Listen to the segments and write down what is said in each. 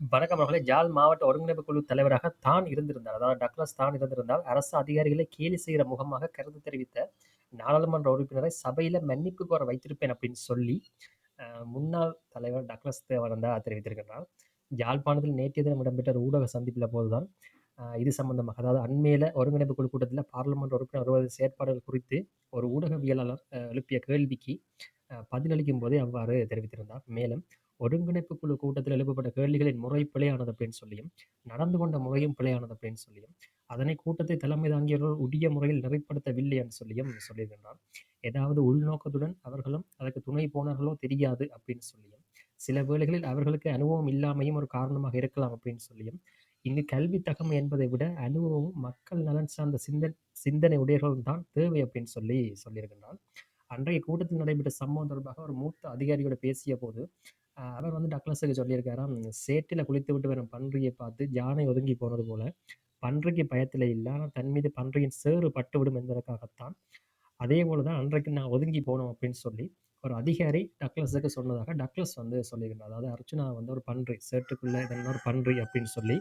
வணக்கம் அவர்களே. ஜாழ் மாவட்ட ஒருங்கிணைப்பு குழு தலைவராக தான் இருந்திருந்தார். அதாவது டக்ளஸ் தான் இருந்திருந்தால் அரசு அதிகாரிகளை கேலி செய்கிற முகமாக கருத்து தெரிவித்த நாடாளுமன்ற உறுப்பினரை சபையில மன்னிப்பு கோர வைத்திருப்பேன் அப்படின்னு சொல்லி முன்னாள் தலைவர் டக்ளஸ் தேவானந்தா தெரிவித்திருக்கிறார் யாழ்ப்பாணத்தில் நேற்றைய தினம் இடம்பெற்ற ஊடக சந்திப்பில் போதுதான் இது சம்பந்தமாக அதாவது அண்மையில ஒருங்கிணைப்பு குழு கூட்டத்தில் பார்லிமெண்ட் உறுப்பினர் வருவது செயற்பாடுகள் குறித்து ஒரு ஊடகவியலாளர் எழுப்பிய கேள்விக்கு பதிலளிக்கும் போதே அவ்வாறு தெரிவித்திருந்தார். மேலும் ஒருங்கிணைப்பு குழு கூட்டத்தில் எழுப்பப்பட்ட கேள்விகளின் முறை பிழையானது அப்படின்னு சொல்லியும் நடந்து கொண்ட முறையும் பிழையானது அப்படின்னு சொல்லியும் அதனை கூட்டத்தை தலைமை தாங்கியவர்கள் உரிய முறையில் நிறைப்படுத்தவில்லை என்று சொல்லியும் சொல்லியிருக்கின்றார். ஏதாவது உள்நோக்கத்துடன் அவர்களும் அதற்கு துணை போனார்களோ தெரியாது அப்படின்னு சொல்லியும் சில வேளைகளில் அவர்களுக்கு அனுபவம் இல்லாமையும் ஒரு காரணமாக இருக்கலாம் அப்படின்னு சொல்லியும் இங்கு கல்வி தகம் என்பதை விட அனுபவமும் மக்கள் நலன் சார்ந்த சிந்தனை சிந்தனை உடையவர்களும் தான் தேவை அப்படின்னு சொல்லி சொல்லியிருக்கின்றார். அன்றைய கூட்டத்தில் நடைபெற்ற சம்பவம் தொடர்பாக ஒரு மூத்த அதிகாரியோட பேசிய போது அவர் வந்து டக்ளஸுக்கு சொல்லியிருக்காராம் சேற்றில் குளித்து விட்டு வரும் பன்றியை பார்த்து யானை ஒதுங்கி போனது போல பன்றிக்கு பயத்தில் இல்லை ஆனால் தன் மீது பன்றியின் சேறு பட்டுவிடும் என்பதற்காகத்தான் அதே போல தான் அன்றைக்கு நான் ஒதுங்கி போனோம் அப்படின்னு சொல்லி ஒரு அதிகாரி டக்ளஸுக்கு சொன்னதாக டக்ளஸ் வந்து சொல்லியிருந்தார். அதாவது அர்ச்சுனா வந்து ஒரு பன்றி சேற்றுக்குள்ள இதெல்லாம் ஒரு பன்றி அப்படின்னு சொல்லி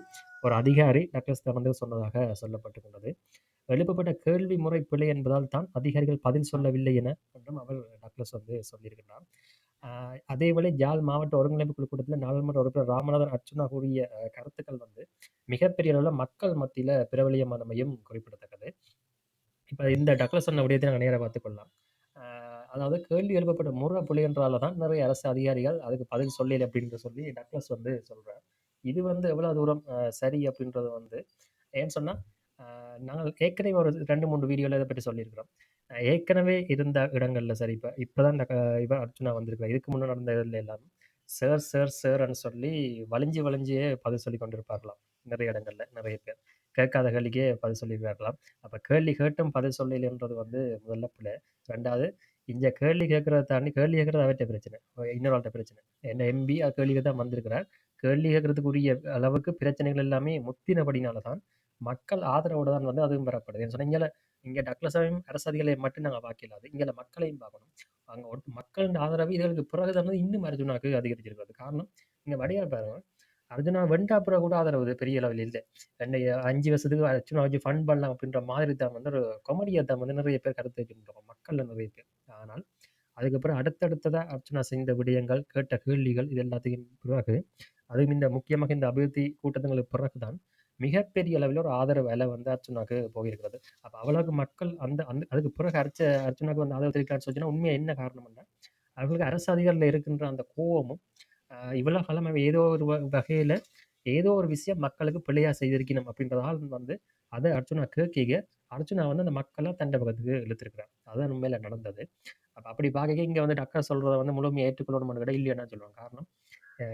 ஒரு அதிகாரி டக்ளஸ் வந்து சொன்னதாக சொல்லப்பட்டுள்ளது எழுப்பப்பட்ட கேள்வி முறை பிழை என்பதால் தான் அதிகாரிகள் பதில் சொல்லவில்லை என என்றும் அவர் டக்ளஸ் வந்து சொல்லியிருக்கிறார். அதேவேளை ஜால் மாவட்ட ஒருங்கிணைப்பு குழு கூட்டத்தில் நாடாளுமன்ற உறுப்பினர் ராமநாதன் அர்ச்சனா கூறிய கருத்துக்கள் வந்து மிகப்பெரிய அளவில் மக்கள் மத்தியில் பிரபலியமானமையும் குறிப்பிடத்தக்கது. இப்போ இந்த டக்ளஸ் சொன்ன விடயத்தை நாங்கள் நேராக பார்த்துக்கொள்ளலாம் அதாவது கேள்வி எழுப்பப்பட்ட முறை புலிகன்றால தான் நிறைய அரசு அதிகாரிகள் அதுக்கு பதில் சொல்லலை அப்படின்னு சொல்லி டக்ளஸ் வந்து சொல்கிறார் இது வந்து எவ்வளோ தூரம் சரி அப்படின்றது வந்து ஏன்னு சொன்னால் நாங்கள் ஏற்கனவே ஒரு ரெண்டு மூன்று வீடியோவில் இதை பற்றி சொல்லியிருக்கிறோம். ஏற்கனவே இருந்த இடங்கள்ல சரி. இப்போ இப்போ தான் இந்த இவன் அர்ஜுனா வந்திருக்கிறா இதுக்கு முன்னே நடந்த இதில் எல்லாம் சார் சார் சார்ன்னு சொல்லி வளைஞ்சு வளைஞ்சியே பதில் சொல்லி கொண்டிருப்பார்களாம். நிறைய இடங்கள்ல நிறைய பேர். கேட்காத கேள்விக்கே பதில் சொல்லியிருக்கலாம் அப்போ கேள்வி கேட்டும் பதில் சொல்லலைன்றது வந்து முதல்ல பிள்ளை. ரெண்டாவது இந்த கேள்வி கேட்கறத தாண்டி கேள்வி கேட்கறது அவர்கிட்ட பிரச்சனை. இன்னொரு பிரச்சனை. என்ன எம்பி கேள்விக்கு தான் வந்திருக்கிறார். கேள்வி கேட்கறதுக்குரிய அளவுக்கு பிரச்சனைகள் எல்லாமே முத்தினபடினால தான் மக்கள் ஆதரவோடு தான் வந்து அதுவும் பெறப்படுது. சொன்னால் இங்கே இங்கே டக்ளஸையும் அதிகாரியை மட்டும் நாங்கள் பார்க்கலாது இங்கே மக்களையும் பார்க்கணும். அங்கே மக்களின் ஆதரவு இதுகளுக்கு பிறகு தான் இன்னும் அர்ஜுனாக்கு அதிகரிச்சிருக்கிறது காரணம் இங்கே வடிவாக பாருங்க. அர்ஜுனா வெண்டாப்புற கூட ஆதரவு பெரிய அளவில் இல்லை. ரெண்டு அஞ்சு வருஷத்துக்கு அர்ஜுனா வச்சு ஃபன் பண்ணலாம் அப்படின்ற மாதிரி தான் வந்து ஒரு கொமடியை தான் வந்து நிறைய பேர் கருத்து வச்சுருக்கோம் மக்கள் நிறைய பேர். ஆனால் அதுக்கப்புறம் அடுத்தடுத்ததாக அர்ச்சனா செய்த விடயங்கள் கேட்ட கேள்விகள் இது எல்லாத்தையும் பிறகு அதுவும் இந்த முக்கியமாக இந்த அபிவிருத்தி கூட்டங்களுக்கு பிறகுதான் மிகப்பெரிய அளவில் ஒரு ஆதரவு வேலை வந்து அர்ச்சனாக்கு போயிருக்கிறது. அப்போ அவ்வளவுக்கு மக்கள் அந்த அந்த அதுக்கு பிறகு அர்ச்ச அர்ச்சனாக்கு வந்து ஆதரவு தெரிவிக்கிறான்னு சொல்லிச்சுன்னா உண்மையாக என்ன காரணம்னா அவர்களுக்கு அரசு அதிகாரியில் இருக்கின்ற அந்த கோவமும் இவ்வளோ காலம் ஏதோ ஒரு வகையில் ஏதோ ஒரு விஷயம் மக்களுக்கு பிள்ளையாக செய்திருக்கணும் அப்படின்றதால் வந்து அதை அர்ஜுனா கேட்க அர்ஜுனா வந்து அந்த மக்களை தண்டை பக்கத்துக்கு இழுத்துருக்கிறார். அதுதான் உண்மையில நடந்தது. அப்போ அப்படி பார்க்க இங்கே வந்து டக்கா சொல்கிறத வந்து முழுமையை ஏற்றுக்கொள்ளணும் கூட இல்லையான்னு சொல்லுவாங்க காரணம்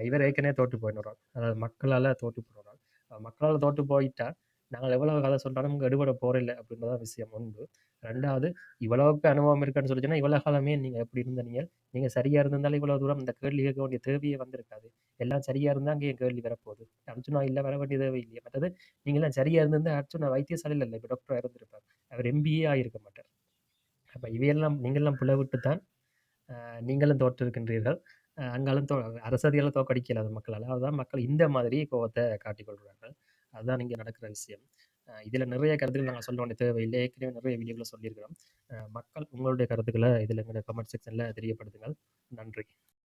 இவர் ஏற்கனவே தோற்று போயிடுறார். அதாவது மக்களால் தோற்று போயிடுறான் மக்களால் தோற்று போயிட்டா நாங்கள் எவ்வளவு கதை சொல்றாலும் நமக்கு எடுபட போறில்லை அப்படின்றதான் விஷயம். ஒன்று. ரெண்டாவது இவ்வளவுக்கு அனுபவம் இருக்குன்னு சொல்லிச்சுன்னா இவ்வளவு காலமே நீங்க எப்படி இருந்தீங்க? நீங்க சரியா இருந்திருந்தாலும் இவ்வளவு தூரம் இந்த கேள்வி கேட்க வேண்டிய தேவையே வந்திருக்காது. எல்லாம் சரியா இருந்தா அங்கே கேள்வி வரப்போகுது. அர்ஜுனா இல்லை வர வேண்டிய தேவை இல்லையா. மற்றது நீங்களாம் சரியா இருந்திருந்தா அர்ஜுனா வைத்தியசாலையில் இல்லை இப்போ டாக்டரா இருந்திருப்பார். அவர் எம்பிஏ ஆகியிருக்க மாட்டார். அப்ப இவையெல்லாம் நீங்கள்லாம் புலவிட்டு தான் நீங்களும் தோற்றிருக்கின்றீர்கள். அங்காலும் தோ அரசதியால் தோக்கடிக்கல மக்களால். அதுதான் மக்கள் இந்த மாதிரி கோவத்தை காட்டிக்கொள்கிறார்கள் அதுதான் இங்கே நடக்கிற விஷயம். இதில் நிறைய கருத்துக்கள் நாங்கள் சொல்ல வேண்டிய தேவையில்லை. ஏற்கனவே நிறைய வீடியோவில் சொல்லியிருக்கிறோம். மக்கள் உங்களுடைய கருத்துக்களை இதில் எங்களுடைய கமெண்ட் செக்ஷனில் தெரியப்படுத்துங்கள். நன்றி.